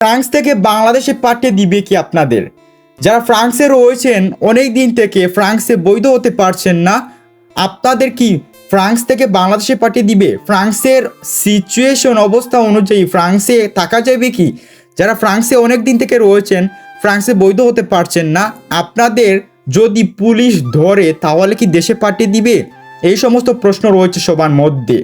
France থেকে বাংলাদেশে পাঠিয়ে দিবে কি আপনাদের? যারা ফ্রান্সে রয়েছেন, অনেক দিন থেকে ফ্রান্সে বৈধ হতে পারছেন না। আপনাদের কি ফ্রান্স থেকে বাংলাদেশে পাঠিয়ে দিবে? ফ্রান্সের সিচুয়েশন অবস্থা অনুযায়ী ফ্রান্সে থাকা যাবে কি? যারা ফ্রান্সে অনেক দিন থেকে রয়েছেন, ফ্রান্সে বৈধ হতে পারছেন না, আপনাদের যদি পুলিশ ধরে, তাহলে কি দেশে পাঠিয়ে দিবে? এই সমস্ত প্রশ্ন রয়েছে সবার মধ্যে।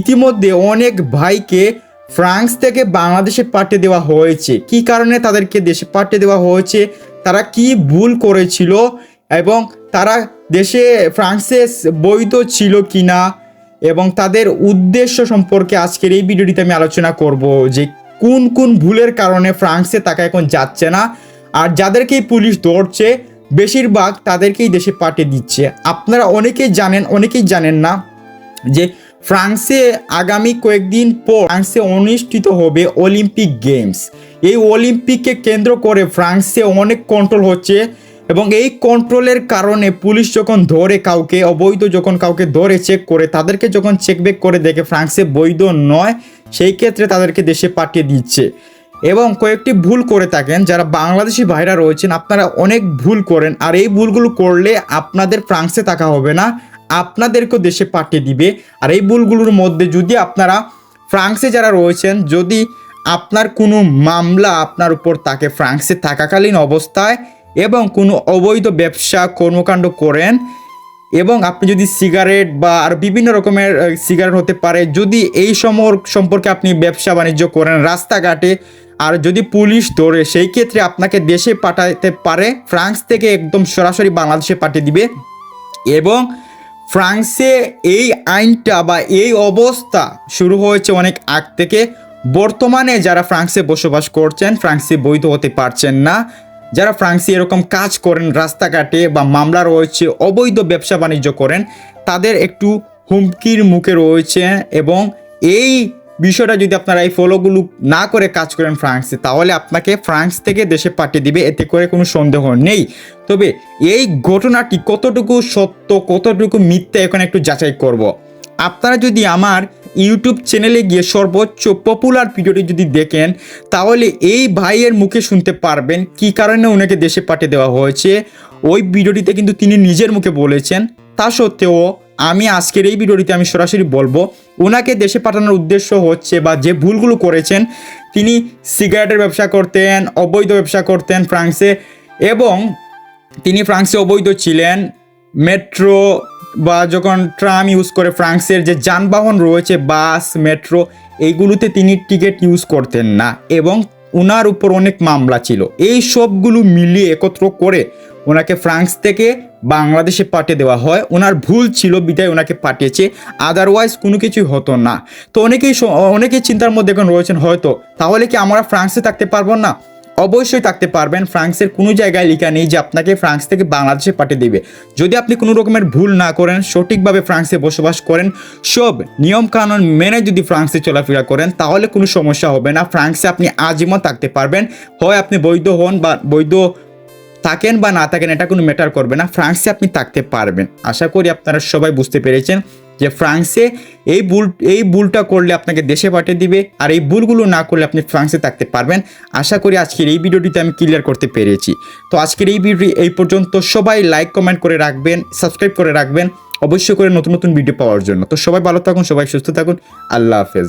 ইতিমধ্যে অনেক ভাইকে ফ্রান্স থেকে বাংলাদেশে পাঠিয়ে দেওয়া হয়েছে। কি কারণে তাদেরকে দেশে পাঠিয়ে দেওয়া হয়েছে? তারা কি ভুল করেছিল? এবং তারা দেশে ফ্রান্সে বৈধ ছিল কিনা? এবং তাদের উদ্দেশ্য সম্পর্কে আজকের এই ভিডিওটিতে আমি আলোচনা করব যে কোন কোন ভুলের কারণে ফ্রান্সে তাকে এখন যাচ্ছে না। আর যাদেরকেই পুলিশ ধরছে, বেশিরভাগ তাদেরকেই দেশে পাঠিয়ে দিচ্ছে। আপনারা অনেকেই জানেন অনেকেই জানেন না যে ফ্রান্সে আগামী কয়েকদিন পর ফ্রান্সে অনুষ্ঠিত হবে অলিম্পিক গেমস। এই অলিম্পিককে কেন্দ্র করে ফ্রান্সে অনেক কন্ট্রোল হচ্ছে এবং এই কন্ট্রোলের কারণে পুলিশ যখন ধরে কাউকে, অবৈধ যখন কাউকে ধরে চেক করে, তাদেরকে যখন চেক ব্যাক করে দেখে ফ্রান্সে বৈধ নয়, সেই ক্ষেত্রে তাদেরকে দেশে পাঠিয়ে দিচ্ছে। এবং কয়েকটি ভুল করে থাকেন, যারা বাংলাদেশি ভাইরা রয়েছেন, আপনারা অনেক ভুল করেন। আর এই ভুলগুলো করলে আপনাদের ফ্রান্সে থাকা হবে না। আপনাদেরকেও দেশে পাঠিয়ে দিবে। আর এই ভুলগুলোর মধ্যে যদি আপনারা ফ্রান্সে যারা রয়েছেন, যদি আপনার কোনো মামলা আপনার উপর থাকে ফ্রান্সে থাকাকালীন অবস্থায় এবং কোনো অবৈধ ব্যবসা, কর্মকাণ্ড করেন এবং আপনি যদি সিগারেট বা আর বিভিন্ন রকমের সিগারেট হতে পারে, যদি এই সমর, সম্পর্কে আপনি ব্যবসা বাণিজ্য করেন রাস্তাঘাটে, আর যদি পুলিশ ধরে, সেই ক্ষেত্রে আপনাকে দেশে পাঠাতে পারে, ফ্রান্স থেকে একদম সরাসরি বাংলাদেশে পাঠিয়ে দিবে। এবং ফ্রান্সে এই আইনটা বা এই অবস্থা শুরু হয়েছে অনেক আগ থেকে। বর্তমানে যারা ফ্রান্সে বসবাস করছেন, ফ্রান্সে বৈধ হতে পারছেন না। যারা ফ্রান্সে এরকম কাজ করেন, রাস্তাঘাটে বা মামলা রয়েছে, অবৈধ ব্যবসা বাণিজ্য করেন, তাদের একটু হুমকির মুখে রয়েছে এবং এই বিষয়টা যদি আপনারা এই ফলোগুলো না করে কাজ করেন ফ্রান্সে, তাহলে আপনাকে ফ্রান্স থেকে দেশে পাঠিয়ে দিবে, এতে করে কোনো সন্দেহ নেই। তবে এই ঘটনাটি কতটুকু সত্য, কতটুকু মিথ্যা, এখন একটু যাচাই করব। আপনারা যদি আমার ইউটিউব চ্যানেলে গিয়ে সর্বোচ্চ পপুলার ভিডিওটি যদি দেখেন, তাহলে এই ভাইয়ের মুখে শুনতে পারবেন কি কারণে ওনাকে দেশে পাঠিয়ে দেওয়া হয়েছে। ওই ভিডিওটিতে কিন্তু তিনি নিজের মুখে বলেছেন। তা সত্ত্বেও আমি আজকের এই ভিডিওটিতে আমি সরাসরি বলব ওনাকে দেশে পাঠানোর উদ্দেশ্য হচ্ছে বা যে ভুলগুলো করেছেন, তিনি সিগারেটের ব্যবসা করতেন, অবৈধ ব্যবসা করতেন ফ্রান্সে এবং তিনি ফ্রান্সে অবৈধ ছিলেন। মেট্রো বা যখন ট্রাম ইউজ করে ফ্রান্সের যে যানবাহন রয়েছে, বাস, মেট্রো এইগুলোতে তিনি টিকিট ইউজ করতেন না এবং ওনার উপর অনেক মামলা ছিল। এই সবগুলো মিলিয়ে একত্র করে ওনাকে ফ্রান্স থেকে বাংলাদেশে পাঠিয়ে দেওয়া হয়। ওনার ভুল ছিল, বিদায় ওনাকে পাঠিয়েছে। আদারওয়াইজ কোনো কিছুই হতো না। তো অনেকেই অনেকেই চিন্তার মধ্যে এখন রয়েছেন, হয়তো। তাহলে কি আমরা ফ্রান্সে থাকতে পারব না? অবশ্যই থাকতে পারবেন। ফ্রান্সের কোনো জায়গায় লেখা নেই যে আপনাকে ফ্রান্স থেকে বাংলাদেশে পাঠিয়ে দেবে। যদি আপনি কোনো রকমের ভুল না করেন, সঠিকভাবে ফ্রান্সে বসবাস করেন, সব নিয়মকানুন মেনে যদি ফ্রান্সে চলাফেরা করেন, তাহলে কোনো সমস্যা হবে না। ফ্রান্সে আপনি আজীবন থাকতে পারবেন। হয় আপনি বৈধ হন বা বৈধ থাকেন বা না থাকেন, এটা কোনো ম্যাটার করবে না। ফ্রান্সে আপনি থাকতে পারবেন। আশা করি আপনারা সবাই বুঝতে পেরেছেন যে ফ্রান্সে এই ভুল, এই ভুলটা করলে আপনাকে দেশে পাঠিয়ে দিবে আর এই ভুলগুলো না করলে আপনি ফ্রান্সে থাকতে পারবেন। আশা করি আজকের এই ভিডিওটিতে আমি ক্লিয়ার করতে পেরেছি। তো আজকের এই ভিডিও এই পর্যন্ত। সবাই লাইক কমেন্ট করে রাখবেন সাবস্ক্রাইব করে রাখবেন। অবশ্যই করে নতুন নতুন ভিডিও পাওয়ার জন্য। তো সবাই ভালো থাকুন, সবাই সুস্থ থাকুন। আল্লাহ হাফেজ।